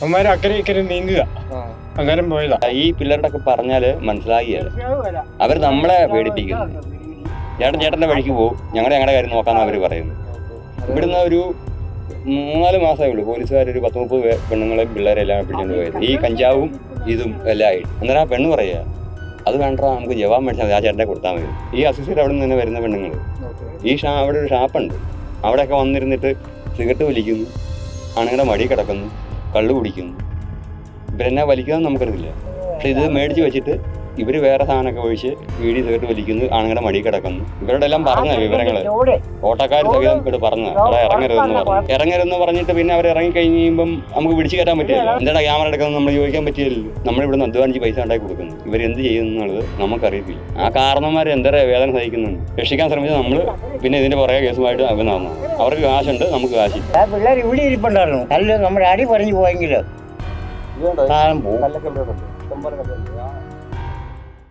അവന്മാർ അക്കരെ ഇക്കരെ നീങ്ങുക. അങ്ങനെ പോയതാ. ഈ പിള്ളേരുടെ ഒക്കെ പറഞ്ഞാൽ മനസ്സിലാകിയല്ല അവർ നമ്മളെ പേടിപ്പിക്കുന്നു. ചേട്ടൻ ചേട്ടന്റെ വഴിക്ക് പോകും ഞങ്ങളുടെ ഞങ്ങളുടെ കാര്യം നോക്കാന്ന് അവർ പറയുന്നു ഇവിടുന്ന് ഒരു മൂന്നാൽ മാസമേ ഉള്ളൂ. പോലീസുകാർ ഒരു പത്ത് മുപ്പത് പെണ്ണുങ്ങളെയും പിള്ളേരെ എല്ലാം പിടിച്ചോണ്ട് പോയത്. ഈ കഞ്ചാവും ഇതും എല്ലാം ആയിട്ട്. അന്നേരം ആ പെണ്ണ് പറയുക അത് വേണ്ട നമുക്ക് ജവാൻ മേടിച്ചാൽ മതി. ആ ചേട്ടനെ കൊടുത്താൽ മതി. ഈ അസിസ്റ്റർ അവിടെ നിന്ന് തന്നെ വരുന്ന പെണ്ണുങ്ങൾ ഈ ഷാ അവിടെ ഒരു ഷാപ്പുണ്ട്. അവിടെയൊക്കെ വന്നിരുന്നിട്ട് സിഗരറ്റ് വലിക്കുന്നു. ആണുങ്ങളുടെ മടി കിടക്കുന്നു. കള്ളു കുടിക്കുന്നു. ഇവരെന്നാ വലിക്കാന്ന് നമുക്കറിയില്ല. പക്ഷെ ഇത് മേടിച്ച് വെച്ചിട്ട് ഇവർ വേറെ സാധനമൊക്കെ ഒഴിച്ച് വീടി തീർത്ത് വലിക്കുന്നു ആണുങ്ങളുടെ മടി കിടക്കുന്നു. ഇവരുടെ എല്ലാം പറഞ്ഞ വിവരങ്ങൾ ഓട്ടക്കാർ സഹിതം ഇവിടെ പറഞ്ഞു അവിടെ ഇറങ്ങരുതെന്ന് പറഞ്ഞു. ഇറങ്ങരുതെന്ന് പറഞ്ഞിട്ട് പിന്നെ അവർ ഇറങ്ങി കഴിഞ്ഞ് കഴിയുമ്പം നമുക്ക് പിടിച്ചു കയറ്റാൻ പറ്റില്ല എന്താണ് ക്യാമറ എടുക്കുന്നത്? നമ്മൾ ചോദിക്കാൻ പറ്റില്ലല്ലോ. നമ്മൾ ഇവിടെ നിന്ന് അധ്വാനിച്ച് പൈസ ഉണ്ടാക്കി കൊടുക്കുന്നു. ഇവർ എന്ത് ചെയ്യുന്നു എന്നുള്ളത് നമുക്കറിയത്തില്ല. ആ കാരണന്മാർ എന്തര വേദന സഹിക്കുന്നുണ്ട്. രക്ഷിക്കാൻ ശ്രമിച്ച നമ്മൾ പിന്നെ ഇതിന്റെ പുറകെ കേസുമായിട്ട് അവർ നടന്നു അവർക്ക് കാശുണ്ട് നമുക്ക് കാശില്ല ആ പിള്ളേർ ഇവിടെ ഇരിപ്പുണ്ടായിരുന്നു. നല്ല നമ്മുടെ അടി പറഞ്ഞു പോയെങ്കിലോ കാലം പോവും.